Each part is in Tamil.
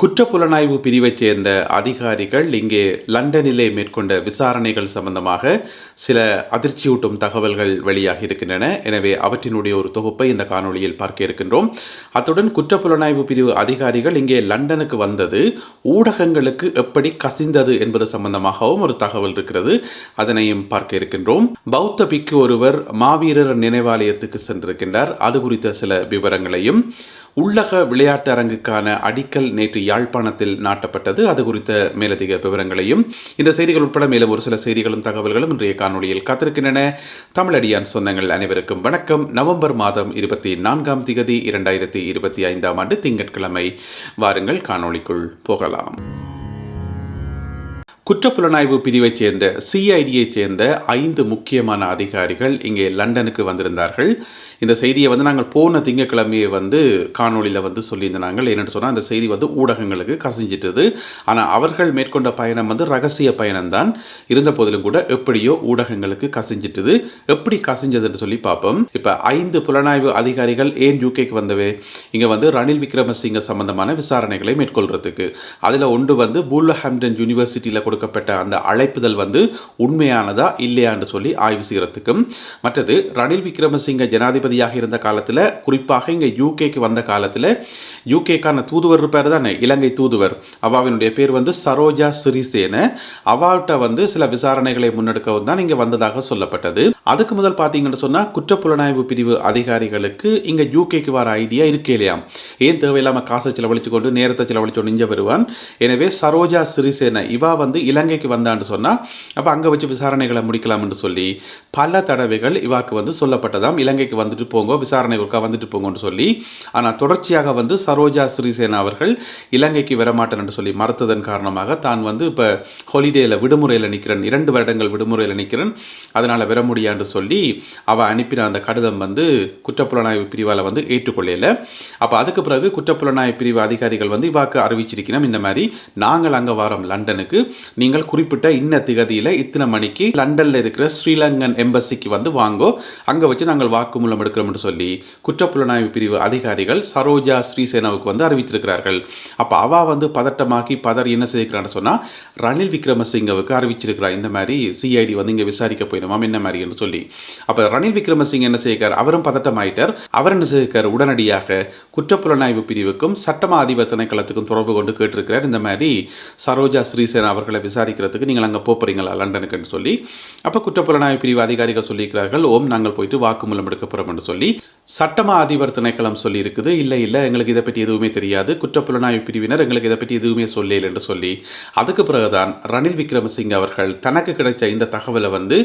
குற்றப்புலனாய்வு பிரிவைச் சேர்ந்த அதிகாரிகள் இங்கே லண்டனிலே மேற்கொண்ட விசாரணைகள் சம்பந்தமாக சில அதிர்ச்சியூட்டும் தகவல்கள் வெளியாகி இருக்கின்றன. எனவே அவற்றினுடைய ஒரு தொகுப்பை இந்த காணொளியில் பார்க்க இருக்கின்றோம். அத்துடன் குற்றப்புலனாய்வு பிரிவு அதிகாரிகள் இங்கே லண்டனுக்கு வந்தது. ஊடகங்களுக்கு எப்படி கசிந்தது என்பது சம்பந்தமாகவும் ஒரு தகவல் இருக்கிறது. அதனையும் பார்க்க இருக்கின்றோம். பௌத்த பிக்கு ஒருவர் மாவீரர் நினைவாலயத்துக்கு சென்றிருக்கின்றார். அது குறித்த சில விவரங்களையும் உள்ளக விளையாட்டு அரங்குக்கான அடிக்கல் நேற்று யாழ்ப்பாணத்தில் நாட்டப்பட்டது. அது குறித்த மேலதிக விவரங்களையும் இந்த செய்திகள் உட்பட மேலும் ஒரு சில செய்திகளும் தகவல்களும் இன்றைய காணொளியில் காத்திருக்கின்றன. தமிழடியான் சொந்தங்கள் அனைவருக்கும் வணக்கம். நவம்பர் மாதம் இருபத்தி நான்காம் திகதி இரண்டாயிரத்தி இருபத்தி ஐந்தாம் ஆண்டு திங்கட்கிழமை. வாருங்கள் காணொளிக்குள் போகலாம். குற்றப்புலனாய்வு பிரிவைச் சேர்ந்த சிஐடியைச் சேர்ந்த ஐந்து முக்கியமான அதிகாரிகள் இங்கே லண்டனுக்கு வந்திருந்தார்கள். இந்த செய்தியை வந்து நாங்கள் போன திங்கக்கிழமையை வந்து காணொளியில் வந்து சொல்லியிருந்தாங்க. என்னென்னு சொன்னால் அந்த செய்தி வந்து ஊடகங்களுக்கு கசிஞ்சிட்டது. ஆனால் அவர்கள் மேற்கொண்ட பயணம் வந்து ரகசிய பயணம்தான். இருந்த போதிலும் கூட எப்படியோ ஊடகங்களுக்கு கசிஞ்சிட்டது. எப்படி கசிஞ்சதுன்னு சொல்லி பார்ப்போம். இப்போ ஐந்து புலனாய்வு அதிகாரிகள் ஏன் யூகேக்கு வந்தவே? இங்கே வந்து ரணில் விக்ரமசிங்க சம்பந்தமான விசாரணைகளை மேற்கொள்றதுக்கு. அதில் ஒன்று வந்து பூல்வஹாம்டன் யூனிவர்சிட்டியில் கொடுக்கப்பட்ட அந்த அழைப்புதல் வந்து உண்மையானதா இல்லையான்னு சொல்லி ஆய்வு செய்கிறதுக்கும் மற்றது ரணில் விக்ரமசிங்க ஜனாதிபதியாக இருந்த காலத்தில் குறிப்பாக இங்கே யூகேக்கு வந்த காலத்தில் யூகேக்கான தூதுவர் இருப்பார் தானே? இலங்கை தூதுவர். அவாவினுடைய பேர் வந்து சரோஜா சிறிசேன. அவாவிட்ட வந்து சில விசாரணைகளை முன்னெடுக்கவும் தான் இங்கே வந்ததாக சொல்லப்பட்டது. அதுக்கு முதல் பார்த்தீங்கன்னு சொன்னால் குற்றப்புலனாய்வு பிரிவு அதிகாரிகளுக்கு இங்கே யூகேக்கு வர ஐடியா இருக்கே இல்லையாம் ஏன் தேவையில்லாமல் காசை செலவழித்து கொண்டு நேரத்தை செலவழித்து கொண்டு இங்கே வருவான் எனவே சரோஜா சிறிசேன இவா வந்து இலங்கைக்கு வந்தான்னு சொன்னால் அப்போ அங்கே வச்சு விசாரணைகளை முடிக்கலாம்னு சொல்லி பல தடவைகள் இவாக்கு வந்து சொல்லப்பட்டதாம். இலங்கைக்கு வந்துட்டு போங்க விசாரணை ஒருக்கா வந்துட்டு போங்கன்னு சொல்லி ஆனால் தொடர்ச்சியாக வந்து சரோஜா சிறிசேனா அவர்கள் இலங்கைக்கு வரமாட்டேன் சொல்லி மறுத்ததன் காரணமாக தான் வந்து இப்போ ஹாலிடேயில் விடுமுறையில் நிற்கிறேன் இரண்டு வருடங்கள் விடுமுறையில் நிற்கிறேன் அதனால் வர என்று சொல்லி அவள் அனுப்பின அந்த கடிதம் வந்து குற்றப்புலனாய்வு பிரிவால் வந்து ஏற்றுக்கொள்ளல. அப்போ அதுக்கு பிறகு குற்றப்புலனாய்வு பிரிவு அதிகாரிகள் வந்து இவாக்கு அறிவிச்சிருக்கணும். இந்த மாதிரி நாங்கள் அங்கே வரோம் லண்டனுக்கு. நீங்கள் குறிப்பிட்ட இன்ன திகதியில் இத்தனை மணிக்கு லண்டனில் இருக்கிற ஸ்ரீலங்கன் எம்பசிக்கு வந்து வாங்கோ. அங்கே வச்சு நாங்கள் வாக்குமூலம் எடுக்கிறோம்னு சொல்லி குற்றப்புலனாய்வு பிரிவு அதிகாரிகள் சரோஜா ஸ்ரீசேனாவுக்கு வந்து அறிவித்திருக்கிறார்கள். அப்போ அவ வந்து பதட்டமாக்கி பதறி என்ன செய்கிறான்னு சொன்னால் ரணில் விக்ரமசிங்கவுக்கு அறிவிச்சிருக்கிறார் இந்த மாதிரி சிஐடி வந்து இங்கே விசாரிக்க போயிடுமாம் என்ன மாதிரி என்று சொல்லி அப்போ ரணில் விக்ரமசிங்க என்ன செய்கிறார்? அவரும் பதட்டமாயிட்டார். அவர் என்ன செய்கிறார்? உடனடியாக குற்றப்புலனாய்வு பிரிவுக்கும் சட்டமா அதிபர் திணைக்களத்துக்கும் தொடர்பு கொண்டு கேட்டிருக்கிறார். இந்த மாதிரி சரோஜா ஸ்ரீசேனா அவர்களை விசாரிக்கிறதுக்கு நீங்கள் அங்கே போகிறீங்களா லண்டனுக்குன்னு சொல்லி. அப்போ குற்றப்புலனாய்வு பிரிவு அதிகாரிகள் சொல்லியிருக்கிறார்கள். ஓம் நாங்கள் போயிட்டு வாக்குமூலம் எடுக்க போகிறோம் என்று சொல்லி. சட்டமா அதிபர் திணைக்களம் சொல்லியிருக்குது. இல்லை இல்லை எங்களுக்கு இதை பற்றி எதுவுமே தெரியாது. குற்றப்புலனாய்வு பிரிவினர் எங்களுக்கு இதை பற்றி எதுவுமே சொல்லல என்று சொல்லி அதுக்கு பிறகுதான் ரணில் விக்ரமசிங்க அவர்கள் தனக்கு கிடைச்ச இந்த தகவலை வந்து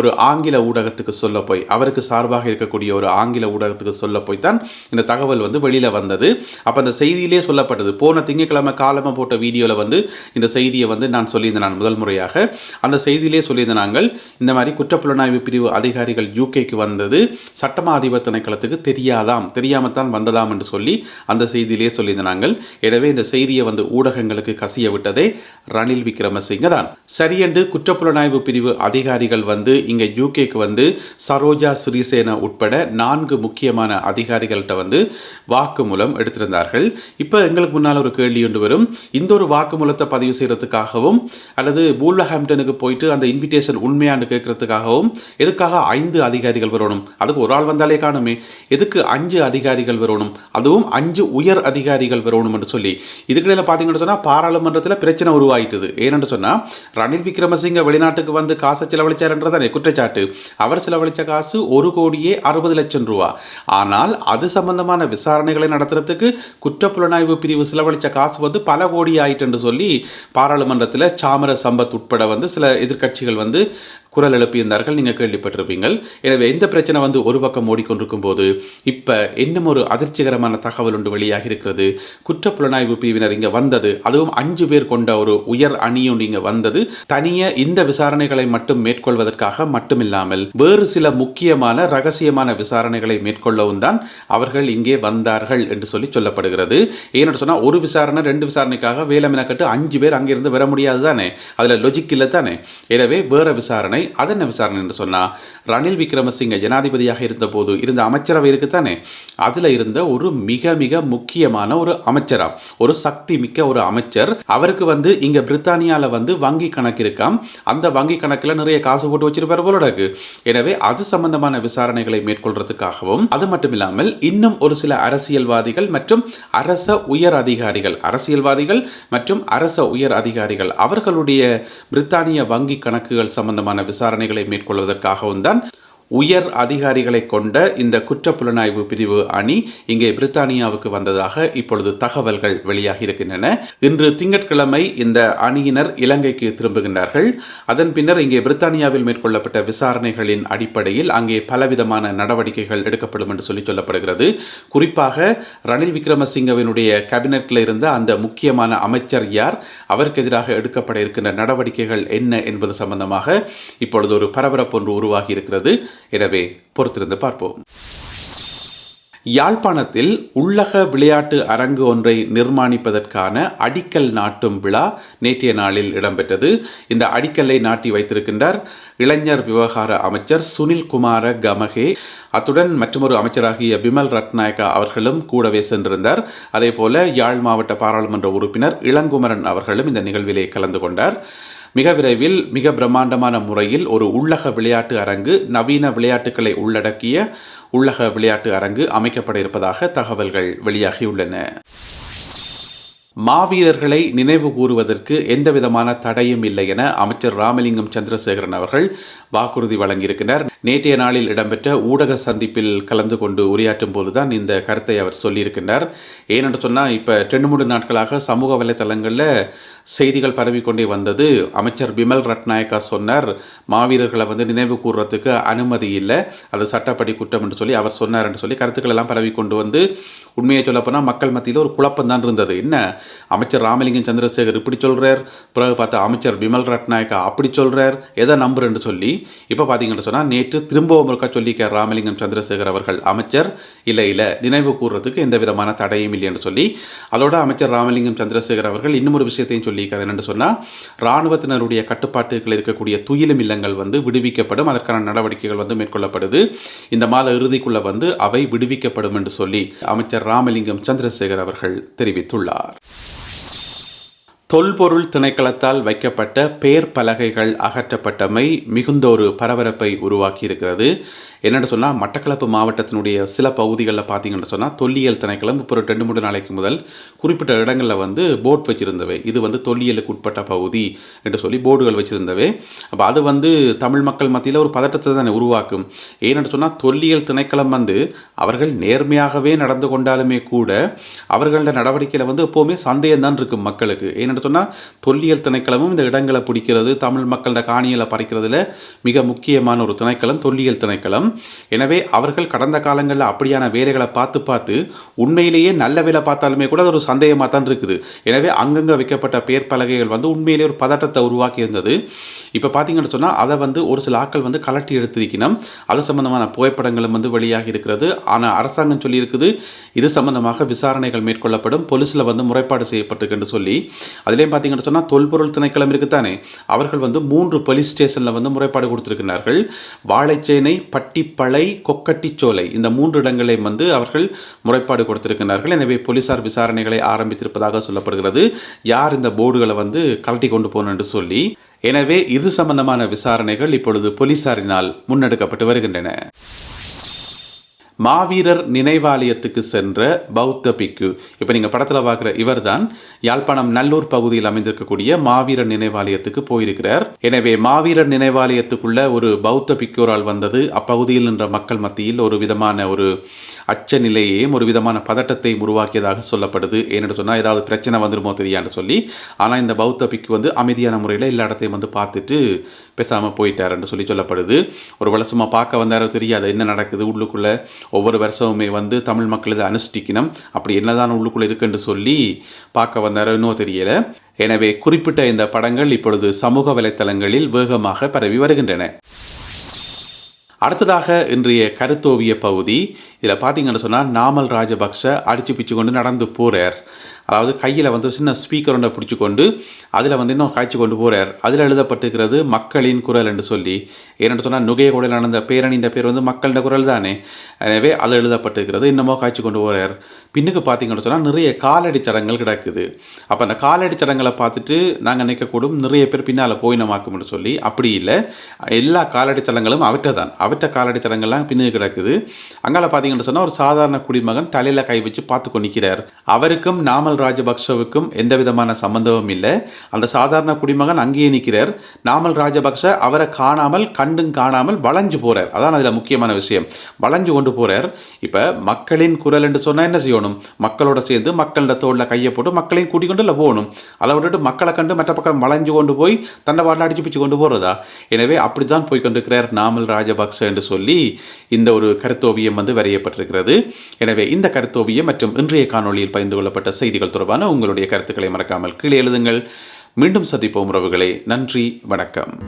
ஒரு ஆங்கில ஊடகத்துக்கு சொல்ல போய் அவருக்கு சார்பாக இருக்கக்கூடிய ஒரு ஆங்கில ஊடகத்துக்கு சொல்ல போய் தான் இந்த தகவல் வந்து வெளியில் வந்தது. அப்போ அந்த செய்தியிலே சொல்லப்பட்டது. போன திங்கட்கிழமை காலமாக போட்ட வீடியோவில் வந்து இந்த செய்தியை வந்து நான் சொல்லியிருந்தேன் நான் முதல் முறையாக. அந்த செய்தியிலே சொல்லியிருந்த நாங்கள் இந்த மாதிரி குற்றப்புலனாய்வு பிரிவு அதிகாரிகள் யூகேக்கு வந்தது சட்டமா அதிபர் திணைக்களத்துக்கு தெரியாதாம் தெரியாமல் தான் வந்ததாம் என்று சொல்லி அந்த செய்தியிலே சொல்லியிருந்த நாங்கள் எனவே இந்த செய்தியை வந்து ஊடகங்களுக்கு கசிய விட்டதே ரணில் விக்ரமசிங்க தான் சரியென்று குற்றப்புலனாய்வு பிரிவு அதிகாரிகள் வந்து இங்கே யூகேக்கு வந்து சரோஜா சிறிசேன உட்பட நான்கு முக்கியமான அதிகாரிகள்கிட்ட வந்து வாக்குமூலம் எடுத்திருந்தார்கள். இப்போ எங்களுக்கு முன்னால் ஒரு கேள்வி ஒன்று வரும். இந்த ஒரு வாக்குமூலத்தை பதிவு செய்கிறதுக்காகவும் அல்லது பூல்வஹாம்டனுக்கு போயிட்டு அந்த இன்விடேஷன் உண்மையான்னு கேட்கறதுக்காகவும் எதுக்காக ஐந்து அதிகாரிகள் வரணும்? அதுக்கு ஒரு ஆள் வந்தாலே காணுமே. எதுக்கு அஞ்சு அதிகாரிகள் வரணும்? அதுவும் அஞ்சு உயர் அதிகாரிகள் வரணும் என்று சொல்லி. இதுக்கிடையில் பார்த்தீங்கன்னு சொன்னால் பாராளுமன்றத்தில் பிரச்சனை உருவாயிட்டது. ஏனென்று சொன்னால் ரணில் விக்ரமசிங்க வெளிநாட்டுக்கு வந்து காசை செலவழிச்சார்ன்றதானே குற்றச்சாட்டு. அவர் செலவழித்த காசு ஒரு கோடியே அறுபது லட்சம் ரூபா. ஆனால் அது சம்பந்தமான விசாரணைகளை நடத்துறதுக்கு குற்றப்புலனாய்வு பிரிவு செலவழித்த காசு வந்து பல கோடி ஆயிட்டுன்னு சொல்லி பாராளுமன்றத்தில் சாமர சம்பத் உட்பட வந்து சில எதிர்க்கட்சிகள் வந்து குரல் எழுப்பியிருந்தார்கள். நீங்கள் கேள்விப்பட்டிருப்பீங்கள். எனவே இந்த பிரச்சனை வந்து ஒரு பக்கம் ஓடிக்கொண்டிருக்கும் போது இப்போ இன்னும் ஒரு அதிர்ச்சிகரமான தகவல் ஒன்று வெளியாகி இருக்கிறது குற்றப்புலனாய்வு பிரிவினர் இங்கே வந்தது அதுவும் அஞ்சு பேர் கொண்ட ஒரு உயர் அணியும் இங்கே வந்தது. தனிய இந்த விசாரணைகளை மட்டும் மேற்கொள்வதற்காக மட்டுமில்லாமல் வேறு சில முக்கியமான ரகசியமான விசாரணைகளை மேற்கொள்ளவும் தான் அவர்கள் இங்கே வந்தார்கள் என்று சொல்லி சொல்லப்படுகிறது. ஏன்னு சொன்னால் ஒரு விசாரணை ரெண்டு விசாரணைக்காக வேலை மெனக்கட்டு அஞ்சு பேர் அங்கிருந்து வர முடியாது தானே? அதில் லொஜிக் இல்லை தானே? எனவே வேறு விசாரணை விசாரணை அது என்ன விசாரணை என்று சொன்னால் ரணில் விக்ரமசிங்க ஜனாதிபதியாக இருந்தபோது இருந்த அமைச்சரவை இருக்குத்தானே அதில் இருந்த ஒரு மிக மிக முக்கியமான ஒரு அமைச்சரா ஒரு சக்தி மிக்க ஒரு அமைச்சர் அவருக்கு வந்து இங்கே பிரித்தானியாவில் வந்து வங்கி கணக்கு இருக்காம் அந்த வங்கி கணக்கில் நிறைய காசு போட்டு வச்சிருப்பார் போல இருக்கு. எனவே அது சம்பந்தமான விசாரணைகளை மேற்கொள்றதுக்காகவும் அது மட்டும் இல்லாமல் இன்னும் ஒரு சில அரசியல்வாதிகள் மற்றும் அரச உயர் அதிகாரிகள் அரசியல்வாதிகள் மற்றும் அரச உயர் அதிகாரிகள் அவர்களுடைய பிரித்தானிய வங்கி கணக்குகள் சம்பந்தமான விசாரணைகளை மேற்கொள்வதற்காகவும் தான் உயர் அதிகாரிகளை கொண்ட இந்த குற்றப்புலனாய்வு பிரிவு அணி இங்கே பிரித்தானியாவுக்கு வந்ததாக இப்பொழுது தகவல்கள் வெளியாகி இருக்கின்றன இன்று திங்கட்கிழமை இந்த அணியினர் இலங்கைக்கு திரும்புகின்றார்கள். அதன் பின்னர் இங்கே பிரித்தானியாவில் மேற்கொள்ளப்பட்ட விசாரணைகளின் அடிப்படையில் அங்கே பலவிதமான நடவடிக்கைகள் எடுக்கப்படும் என்று சொல்லி சொல்லப்படுகிறது. குறிப்பாக ரணில் விக்ரமசிங்கவினுடைய கேபினெட்டில் இருந்த அந்த முக்கியமான அமைச்சர் யார்? அவருக்கு எதிராக எடுக்கப்பட இருக்கின்ற நடவடிக்கைகள் என்ன என்பது சம்பந்தமாக இப்பொழுது ஒரு பரபரப்பு ஒன்று உருவாகி இருக்கிறது எனவே பொறுத்திருந்து பார்ப்போம். யாழ்ப்பாணத்தில் உள்ளக விளையாட்டு அரங்கு ஒன்றை நிர்மாணிப்பதற்கான அடிக்கல் நாட்டும் விழா நேற்றைய நாளில் இடம்பெற்றது. இந்த அடிக்கல்லை நாட்டி வைத்திருக்கின்றார் இளைஞர் விவகார அமைச்சர் சுனில் குமார கமகே. அத்துடன் மற்றொரு அமைச்சராகிய பிமல் ரத்நாயக்கா அவர்களும் கூடவே சென்றிருந்தார். அதே போல யாழ் மாவட்ட பாராளுமன்ற உறுப்பினர் இளங்குமரன் அவர்களும் இந்த நிகழ்விலே கலந்து கொண்டார். மிக விரைவில் மிக பிரம்மாண்டமான முறையில் ஒரு உள்ளக விளையாட்டு அரங்கு நவீன விளையாட்டுகளை உள்ளடக்கிய உள்ளக விளையாட்டு அரங்கு அமைக்கப்பட இருப்பதாக தகவல்கள் வெளியாகியுள்ளன. மாவீரர்களை நினைவு கூறுவதற்கு எந்த விதமான தடையும் இல்லை என அமைச்சர் ராமலிங்கம் சந்திரசேகரன் அவர்கள் வாக்குறுதி வழங்கியிருக்கிறார். நேற்றைய நாளில் இடம்பெற்ற ஊடக சந்திப்பில் கலந்து கொண்டு உரையாற்றும் போதுதான் இந்த கருத்தை அவர் சொல்லியிருக்கின்றார் ஏனென்று சொன்னால் இப்போ ரெண்டு மூன்று நாட்களாக சமூக வலைத்தளங்களில் செய்திகள் பரவிக்கொண்டே வந்தது. அமைச்சர் பிமல் ரட்நாயக்கா சொன்னார் மாவீரர்களை வந்து நினைவு கூறுறதுக்கு அனுமதி இல்லை. அது சட்டப்படி குற்றம் என்று சொல்லி அவர் சொன்னார் என்று சொல்லி கருத்துக்கள் எல்லாம் பரவி கொண்டு வந்து உண்மையை சொல்லப்போனால் மக்கள் மத்தியில் ஒரு குழப்பம் தான் இருந்தது. என்ன? அமைச்சர் ராமலிங்கம் சந்திரசேகர் இப்படி சொல்கிறார் பிறகு பார்த்தா அமைச்சர் பிமல் ரட்நாயக்கா அப்படி சொல்கிறார் எதை நம்புறேன்னு சொல்லி. இப்போ பார்த்தீங்கன்னு சொன்னால் நேற்று திரும்பவும் ஒருக்கா சொல்லிக்கார் ராமலிங்கம் சந்திரசேகர் அவர்கள் அமைச்சர் இல்லை இல்லை நினைவு கூறுறதுக்கு எந்த விதமான தடையும் இல்லை என்று சொல்லி. அதோட அமைச்சர் ராமலிங்கம் சந்திரசேகர் அவர்கள் இன்னும் ஒரு விஷயத்தையும் சொல்லியிருக்கார் என்னென்னு சொன்னால் இராணுவத்தினருடைய கட்டுப்பாட்டுகள் இருக்கக்கூடிய துயிலும் இல்லங்கள் வந்து விடுவிக்கப்படும். அதற்கான நடவடிக்கைகள் வந்து மேற்கொள்ளப்படுது. இந்த மாத இறுதிக்குள்ள வந்து அவை விடுவிக்கப்படும் என்று சொல்லி அமைச்சர் ராமலிங்கம் சந்திரசேகர் அவர்கள் தெரிவித்துள்ளார். தொல்பொருள் திணைக்களத்தால் வைக்கப்பட்ட பேர் பலகைகள் அகற்றப்பட்டமை மிகுந்த ஒரு பரபரப்பை உருவாக்கி இருக்கிறது என்னென்னு சொன்னால் மட்டக்களப்பு மாவட்டத்தினுடைய சில பகுதிகளில் பார்த்தீங்கன்னு சொன்னால் தொல்லியல் திணைக்களம் இப்போ ஒரு ரெண்டு மூணு நாளைக்கு முதல் குறிப்பிட்ட இடங்களில் வந்து போர்ட் வச்சுருந்தவை. இது வந்து தொல்லியலுக்கு உட்பட்ட பகுதி என்று சொல்லி போர்டுகள் வச்சுருந்தவை. அப்போ அது வந்து தமிழ் மக்கள் மத்தியில் ஒரு பதட்டத்தை தானே உருவாக்கும். ஏன்னு சொன்னால் தொல்லியல் திணைக்களம் வந்து அவர்கள் நேர்மையாகவே நடந்து கொண்டாலுமே கூட அவர்களோட நடவடிக்கையில் வந்து எப்போவுமே சந்தேகம் தான் இருக்கும் மக்களுக்கு. ஏன்னு எடுத்தோன்னா தொல்லியல் திணைக்களமும் இந்த இடங்களை பிடிக்கிறது தமிழ் மக்களோட காணிகளை பறிக்கிறதுல மிக முக்கியமான ஒரு திணைக்களம் தொல்லியல் திணைக்களம். எனவே அவர்கள் கடந்த காலங்களில் அப்படியான வேலைகளை பார்த்து பார்த்து உண்மையிலேயே நல்ல வேலை பார்த்தாலுமே கூட அது ஒரு சந்தேகமாக தான் இருக்குது. எனவே அங்கங்கே வைக்கப்பட்ட பேர் பலகைகள் வந்து உண்மையிலேயே ஒரு பதட்டத்தை உருவாக்கி இருந்தது இப்போ பார்த்தீங்கன்னு சொன்னால் அதை வந்து ஒரு சில ஆட்கள் வந்து கலட்டி எடுத்திருக்கணும். அது சம்பந்தமான புகைப்படங்களும் வந்து வெளியாகி இருக்கிறது. ஆனால் அரசாங்கம் சொல்லியிருக்குது இது சம்பந்தமாக விசாரணைகள் மேற்கொள்ளப்படும் போலீஸில் வந்து முறைப்பாடு செய்யப்பட்டிருக்குன்னு சொல்லி அதுலேயும் பார்த்தீங்கன்னு சொன்னால் தொல்பொருள் திணைக்களம் இருக்குத்தானே அவர்கள் வந்து மூன்று போலீஸ் ஸ்டேஷனில் வந்து முறைப்பாடு கொடுத்துருக்கிறார்கள். வாழைச்சேனை பட்டிப்பளை கொக்கட்டிச்சோலை இந்த மூன்று இடங்களையும் வந்து அவர்கள் முறைப்பாடு கொடுத்திருக்கிறார்கள். எனவே போலீசார் விசாரணைகளை ஆரம்பித்திருப்பதாக சொல்லப்படுகிறது. யார் இந்த போர்டுகளை வந்து கலட்டி கொண்டு போகணும் என்று சொல்லி. எனவே இது சம்பந்தமான விசாரணைகள் இப்பொழுது போலீசாரினால் முன்னெடுக்கப்பட்டு வருகின்றன. மாவீரர் நினைவாலயத்துக்கு சென்ற பௌத்த பிக்கு. இப்போ நீங்கள் படத்தில் பார்க்குற இவர் தான் யாழ்ப்பாணம் நல்லூர் பகுதியில் அமைந்திருக்கக்கூடிய மாவீரர் நினைவாலயத்துக்கு போயிருக்கிறார். எனவே மாவீரர் நினைவாலயத்துக்குள்ள ஒரு பௌத்த பிக்கோரால் வந்தது. அப்பகுதியில் நின்ற மக்கள் மத்தியில் ஒரு விதமான ஒரு அச்ச நிலையையும் ஒரு விதமான பதட்டத்தை உருவாக்கியதாக சொல்லப்படுது. ஏன்னு சொன்னால் ஏதாவது பிரச்சனை வந்துருமோ தெரியான்னு சொல்லி ஆனால் இந்த பௌத்த பிக்கு வந்து அமைதியான முறையில் எல்லா இடத்தையும் வந்து பார்த்துட்டு பேசாமல் போயிட்டாருன்னு சொல்லி சொல்லப்படுது. ஒரு வேளை சும்மா பார்க்க வந்தாரோ தெரியாது என்ன நடக்குது உள்ளுக்குள்ளே ஒவ்வொரு வருஷமுமே வந்து தமிழ் மக்கள் இதை அனுஷ்டிக்கணும் அப்படி என்னதான் உள்ளுக்குள்ளே இருக்குன்னு சொல்லி பார்க்க வந்தாரோ இன்னும் தெரியல. எனவே குறிப்பிட்ட இந்த படங்கள் இப்பொழுது சமூக வலைத்தளங்களில் வேகமாக பரவி வருகின்றன. அடுத்ததாக இன்றைய கருத்தோவிய பகுதி. இதில் பார்த்தீங்கன்னு சொன்னால் நாமல் ராஜபக்ச அடிச்சு பிச்சு கொண்டு நடந்து போகிறார் அதாவது கையில் வந்து சின்ன ஸ்பீக்கர் ஒன்றை பிடிச்சி கொண்டு அதில் வந்து இன்னும் காய்ச்சி கொண்டு போகிறார் அதில் எழுதப்பட்டிருக்கிறது மக்களின் குரல் என்று சொல்லி. ஏன்னு சொன்னால் நுகைய குரல் நடந்த பேரணின்ற பேர் வந்து மக்களின் குரல் தானே. எனவே அதில் எழுதப்பட்டிருக்கிறது. இன்னமோ காய்ச்சி கொண்டு போகிறார் பின்னுக்கு பார்த்தீங்கன்னு சொன்னால் நிறைய காலடி சடங்குகள் கிடக்குது. அப்போ அந்த காலடி சடங்களை பார்த்துட்டு நாங்கள் நினைக்கக்கூடும். நிறைய பேர் பின்னால் போயினமாக்கும்னு சொல்லி. அப்படி இல்லை. எல்லா காலடி சடங்களும் அவற்றை தான். அவற்றை காலடி சடங்கள்லாம் பின்னுக்கு கிடக்குது. அங்கால பார்த்தீங்கன்னு சொன்னால் ஒரு சாதாரண குடிமகன் தலையில் கை வச்சு பார்த்து கொண்டு நிற்கிறார். அவருக்கும் நாமல் ராஜபக்சவுக்கும் எந்த விதமான சம்பந்தமும் இல்லை. அந்த சாதாரண குடிமகன் அங்கேயே நிற்கிறார். நாமல் ராஜபக்ச அவரை காணாமல் கண்டும் காணாமல் வளைஞ்சு போறார். அதான் அதில் முக்கியமான விஷயம். வளைஞ்சு கொண்டு போறார். இப்போ மக்களின் குரல் என்று சொன்னால் என்ன செய்யணும்? மக்களோட சேர்ந்து மக்களோட தோளில் கையை போட்டு மக்களையும் கூட்டிக் கொண்டு இல்லை போகணும். அதை விட்டுட்டு மக்களை கண்டு மற்ற பக்கம் வளைஞ்சு கொண்டு போய் தண்டை வாட்டில் அடிச்சு பிச்சு கொண்டு போகிறதா எனவே அப்படித்தான் போய் கொண்டிருக்கிறார் நாமல் ராஜபக்ச என்று சொல்லி இந்த ஒரு கருத்தோவியம் வந்து வரையப்பட்டிருக்கிறது. எனவே இந்த கருத்தோவியம் மற்றும் இன்றைய காணொளியில் பகிர்ந்து கொள்ளப்பட்ட செய்திகள் செய்திகள் தொடர்பான உங்களுடைய கருத்துக்களை மறக்காமல் கீழே எழுதுங்கள். மீண்டும் சந்திப்போம் உறவுகளை. நன்றி வணக்கம்.